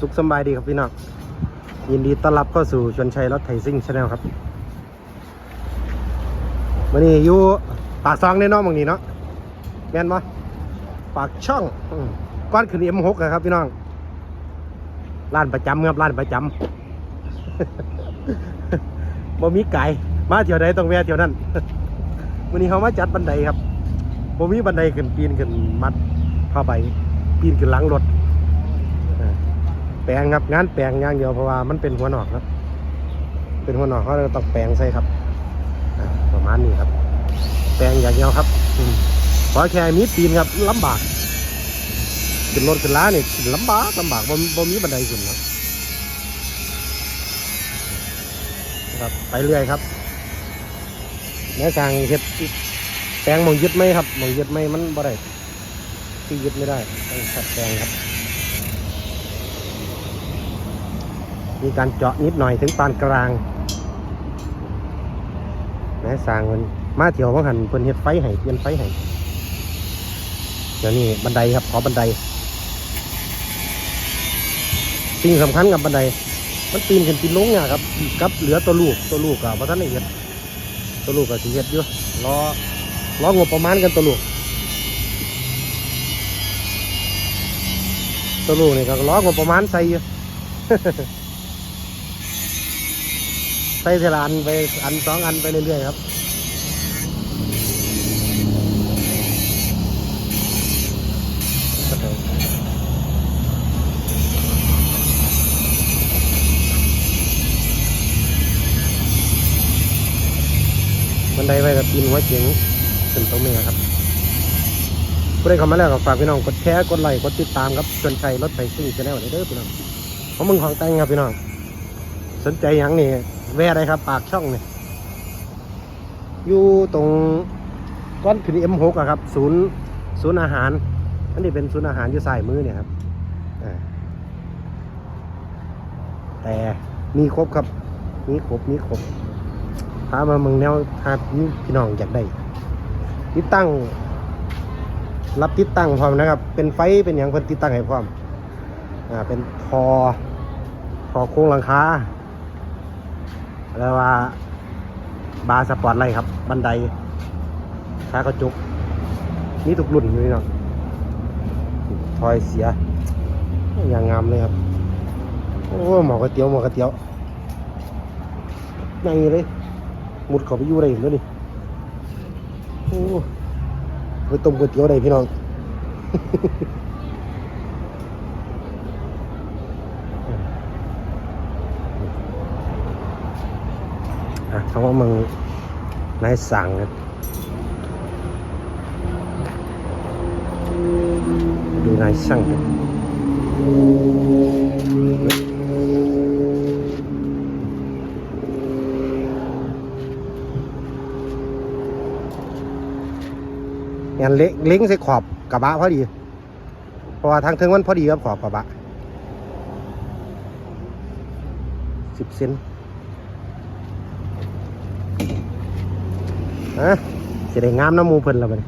สุขสบายดีครับพี่น้องยินดีต้อนรับเข้าสู่ชวนชัยรถไถซิ่งชาแนลครับวันนี้อยู่ปากซองแน่นอนบางนี้เนาะแม่นปะปากช่องอก้อนขึ้นเอ็มหกครับพี่น้องร้านประจำครับร้านประจำบ่มีไก่มาเที่ยวใดต้องแวะเที่ยวนั้นวันนี้เขามาจัดบันไดครับบ่มีบันไดขึ้นปีนขึ้นมัดผ้าใบปีนขึ้นหลังรถ ลงครับ งานแปลงอย่างเดียวเพราะว่ามันเป็นหัวหนอกครับ เป็นหัวหนอกเขาเลยต้องแปลงใส่ครับประมาณนี้ครับ แปลงอย่างเดียวครับขอแค่มีปีนครับลำบากขึ้นรถขึ้นล้านี่ขึ้นลำบากลำบากบ่บ่มีบันไดขึ้นนะครับไปเรื่อยครับแม่สร้างเฮ็ดแปลงมองยึดไหมครับมองยึดไหมมันบ่ได้ที่ยึดไม่ได้ต้องขัดแปลงครับ มีการเจาะนิดหน่อยถึงปานกลางแม้สร้างมันมาเที่ยวว่าหันเพิ่นเฮ็ดไฟให้เปลี่ยนไฟให้เดี๋ยวนี้บันไดครับขอบันไดสิ่งสำคัญกับบันได มันปีนขึ้นปีนลงเนี่ยครับกับเหลือตัวลูกตัวลูกอะเพราะท่านเฮ็ดตัวลูกก็สิเฮ็ดอยู่รอรองบประมาณกันตัวลูกตัวลูกนี่ก็รองบประมาณใส่อยู่ ใส่เทละอันไปอันสองอันไปเรื่อยๆครับบันไดไว้กับปีนหัวเจ๋งเป็นตัวเมียครับผู้ใดเข้ามาแล้วก็ฝากพี่น้องกดแชร์กดไลค์กดติดตามครับชวนชัยรถไฟซิ่งชาแนลนี้เด้อพี่น้องของมึงของแต่งครับพี่น้อง สนใจหยังนี่ แวะได้ครับ ปากช่องนี่อยู่ตรงก้อนขึ้นเอ็มหกอะครับ ศูนย์ศูนย์อาหารอันนี้เป็นศูนย์อาหารอยู่สายมือเนี่ยครับแต่มีครบครับ มีครบมีครบพามาเมืองแนวหาพี่น้องอยากได้ติดตั้ง รับติดตั้งพร้อมนะครับ เป็นไฟเป็นอย่างเพิ่นติดตั้งให้พร้อมอ่าเป็นทอทอโค้งหลังคา แล้วว่าบาร์สปอร์ตไลท์ครับ บันไดขากระจกนี่ทุกรุ่นเลยเนาะทอยเสีย อย่างงามเลยครับ โอ้หมอกระเตียวหมอกระเตียวยังไงเลยมุดเขาไปอยู่ได้เลยนี่โอ้ไปต้มก๋วยเตี๋ยวได้พี่น้อง อะเขาว่ามึงนายสั่งดูนายสั่งครับงานเล็กเล้งใส่ขอบกระบะพอดี เพราะว่าทางเทิงมันพอดีกับขอบกระบะสิบเซน ฮะสิได้งามน้ำมูเพิ่นและบัด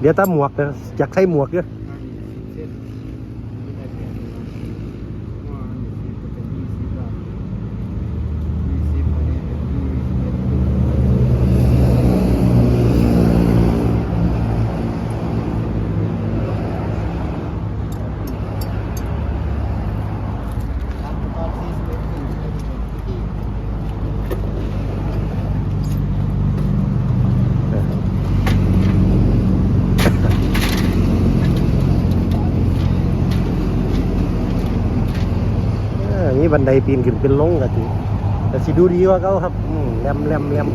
เดี๋ยวตาหมวกเด้ออยากใส่หมวกเด้อ มีบันไดปีนขึ้นเป็นลงกะทีแต่สิดูดีกว่าเขาครับอืมแลมแลมแลม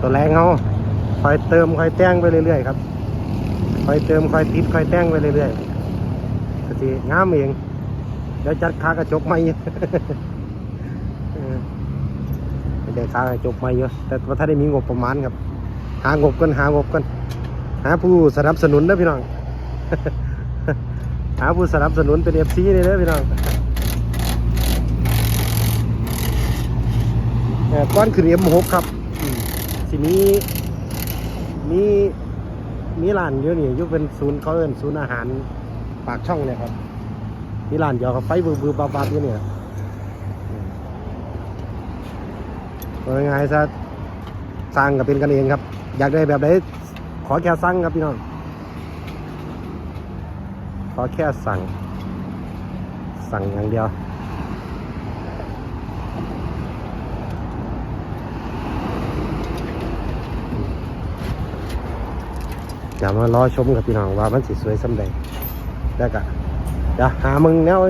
ตัวแรงเขาคอยเติมคอยแต่งไปเรื่อยๆครับคอยเติมคอยติดคอยแต่งไปเรื่อยๆกะทีงามเองเดี๋ยวจัดคากระจกใหม่เออเดี๋ยวคากระจกใหม่เยอะแต่ว่าถ้าได้มีงบประมาณครับ หางบกันหางบกันหาผู้สนับสนุนนะพี่น้อง หาผู้สนับสนุนเป็นเอฟซีเลยนะพี่น้องเอ่อก้อนขึ้นเอ็มหกครับสิมีมีมีร้านเยอะนี่ยุเป็นศูนย์เขาเอินศูนย์อาหารปากช่องเนี่ยครับมีร้านเดียวกับไฟบือบือบาบาบอยู่เนี่ยอืมเอาง่ายๆซะสร้างกับเป็นกันเองครับ อยากได้แบบไหนขอแค่สั่งครับพี่น้อง อแค่สั่ง สั่งอย่างเดียวอย่ามารอชมกับพี่น้องว่ามันสิสวยสำใดแล้วก็เดี๋ยวหามึงแนว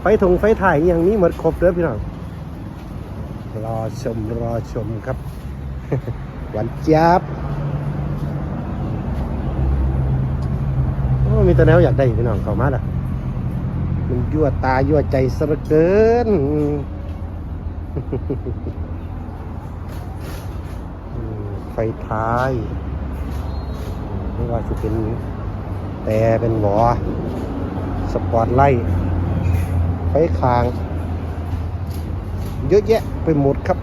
ไฟทงไฟถ่ายอย่างนี้หมดครบเด้อพี่น้อง รอชมรอชมครับ หวันจับโอ้ มีแต่แนวอยากได้พี่น้องเข้ามาล่ะ มันยั่วตายั่วใจซะเหลือเกินไฟท้ายไม่ว่าจะเป็นแต่เป็นหวอสปอร์ตไลท์ไฟคาง เยอะแยะไปหมดครับ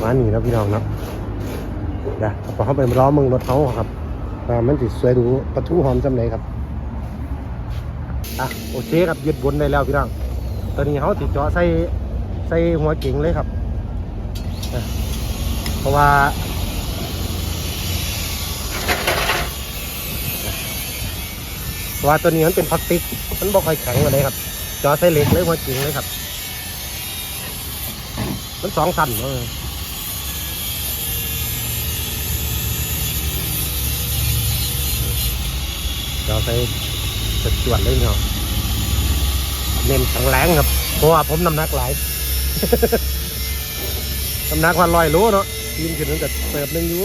มมานี่นะพี่น้องนะ เดี๋ยวพอเข้าไปล้อมึงรถเขาครับมันติดสวยดูประตูหอมจำไหนครับอะโอเคครับยึดบนได้แล้วพี่น้องตอนนี้เขาติดจาะใส่ใส่หัวเก่งเลยครับเพราะว่าเพราะว่าตัวนี้มันเป็นพลาสติก มันบอกค่อยแข็งเลยครับ จอใส่เหล็กเลยหัวจริงเลยครับ มันสองสั้นเอ อจอใส่จุดจวดเลยเนาะเน้นแข็งแรงครับ เพราะว่าผมน้ำหนักหลายน้ำหนักวันลอยรู้เนาะยินขึ้นตั้งแต่เติบหนึ่งอยู่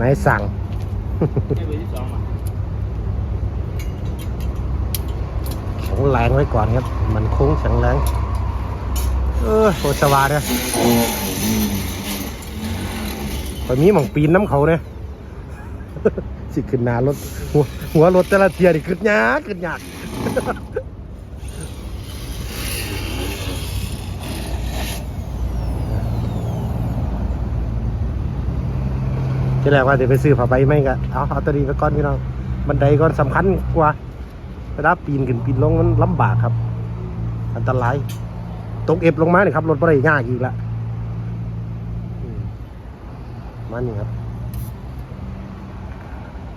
นายสั่งแข็งแรงไว้ก่อนครับ มันโค้งแข็งแรง เออโคสวาเนี่ยตอนนี้หมองปีนน้ำเขาเนี่ยสิขึ้นนารถหัวหัวรถแต่ละเทียนี่ขึ้นยากขึ้นยาก ที่แรกว่าจะไปซื้อผ้าใบไหมก็เอาเอาตัวนี้ไปก่อนพี่น้องบันไดก่อนสำคัญกว่าเวลาปีนขึ้นปีนลงมันลำบากครับ อันตรายตกเอฟลงมาเนี่ยครับรถบ่ได้ยากอีกละมานี่ครับ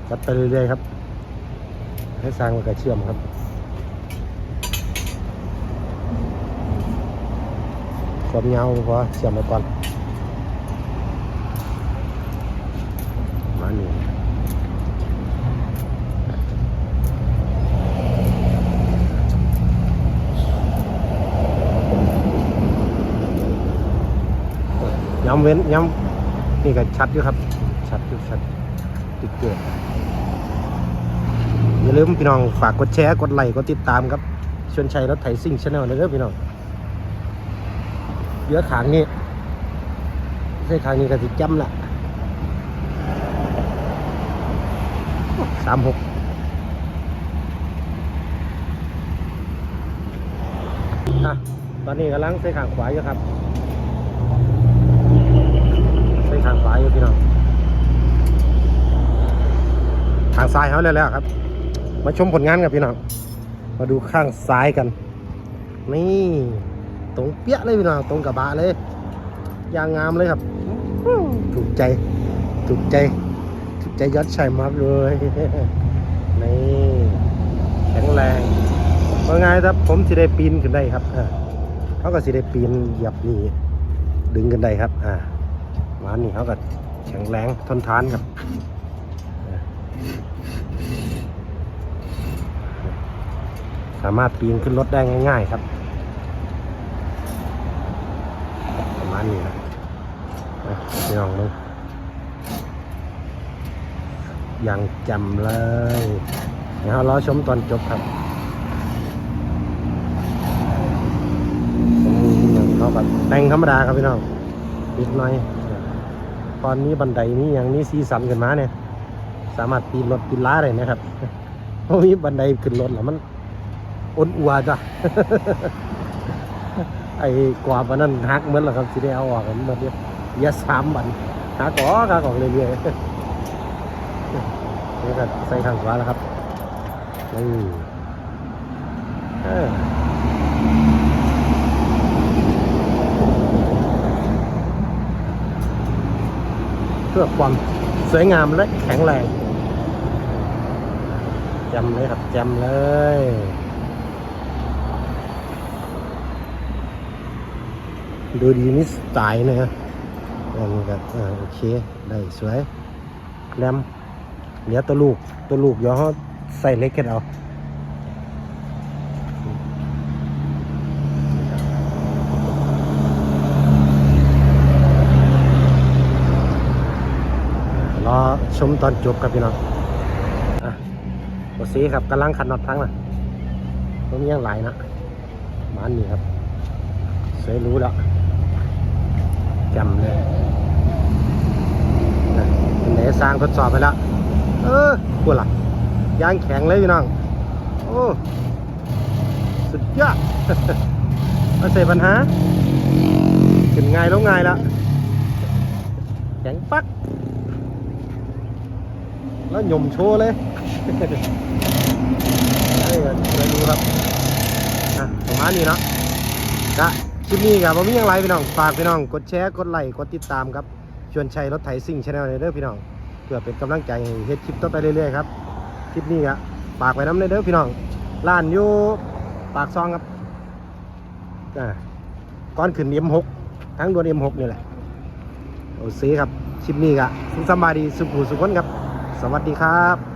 จัดไปเรื่อยๆครับ ให้สร้างมันกระเชื่อมครับความยาวพอเชื่อมไปก่อน มานี่ ย้ำเว้นย้ำนี่ก็ชัดอยู่ครับ ชัดอยู่ชัดติดเกิดอย่าลืมพี่น้องฝากกดแชร์กดไลค์กดติดตามครับชวนชัยรถไถซิ่งชาแนลนะครับพี่น้องเหลือขางนี้ใช่ขางนี้ก็ติดจำละสามหกอะตอนนี้กำลังใส่ขางขวาอยู่ครับใส่ขางขวายอยู่พี่น้อง ทางซ้ายเขาแล้วแล้วครับ มาชมผลงานกับพี่น้อง มาดูข้างซ้ายกัน นี่ตรงเปี้ยเลยพี่น้องตรงกระบะเลย ยางงามเลยครับ ถูกใจ ถูกใจ ถูกใจยอดชัยมากเลย นี่แข็งแรงว่าไงครับผมสิได้ปีนขึ้นได้ครับเขาก็สิได้ปีนเหยียบนี่ดึงขึ้นได้ครับ อ่า มานี่เขาก็แข็งแรงทนทานครับสามารถปีนขึ้นรถได้ง่าย ๆ ครับ ประมาณนี้นะอะพี่น้องดูอย่างจำเลยเดี๋ยวรอชมตอนจบครับแบบแต่งธรรมดาครับพี่น้องนิดหน่อย ตอนนี้บันไดนี้ยังนี้สีสันขึ้นมาเนี่ย สามารถปีนรถปีนล้าได้นะครับเพราะมีบันไดขึ้นรถแล้วมันอ้นอัวจ้ะไอ้กวาดันนั้นหักเหมือนแล้วครับสิได้เอาออกมันมาเดียวเหลือสามบันหักออกหักออกเรื่อยๆนี่ก็ใส่ข้างขวาแล้วครับนี่ เพื่อความสวยงามและแข็งแรงจำเลยครับจำเลยดูดีนี่สไตล์นะฮะอันนี้ก็โอเค ได้สวยแรมเหลือตัวลูก ตัวลูกเดี๋ยวเขาใส่เล็กกันเอา รอ ชมตอนจบครับพี่น้องอะโอซีครับกำลังขัดน็อตทั้งนะตรงนี้ยังไหลนะบ้านนี้ครับสวยรู้แล้วจำเลยเป็นไหนสร้างทดสอบไปแล้ว เออกูล่ะยางแข็งเลยพี่น้อง โอ้ สุดยอดไม่ใช่ปัญหา ขึ้นง่ายแล้วง่ายแล้วแข็งปัก แล้วหย่มโชว์เลยนี่ก็สวยรู้ครับอะประมาณนี้เนาะก็คลิปนี้ครับผมมีอย่างไรพี่น้องฝากพี่น้อง กดแชร์กดไลค์กดติดตามครับชวนชัยรถไถซิ่งชาแนลเด้อพี่น้องเพื่อเป็นกำลังใจให้เฮ็ดคลิปต่อไปเรื่อยๆครับคลิปนี้ครับฝากไว้น้ำเลยเด้อพี่น้องร้านอยู่ปากซองครับอ่าก่อนขึ้น M6 ทั้งดวน M6 นี่แหละโอเคครับคลิปนี้ก็สุขสบายดีสุขุสุขคนครับ สวัสดีครับ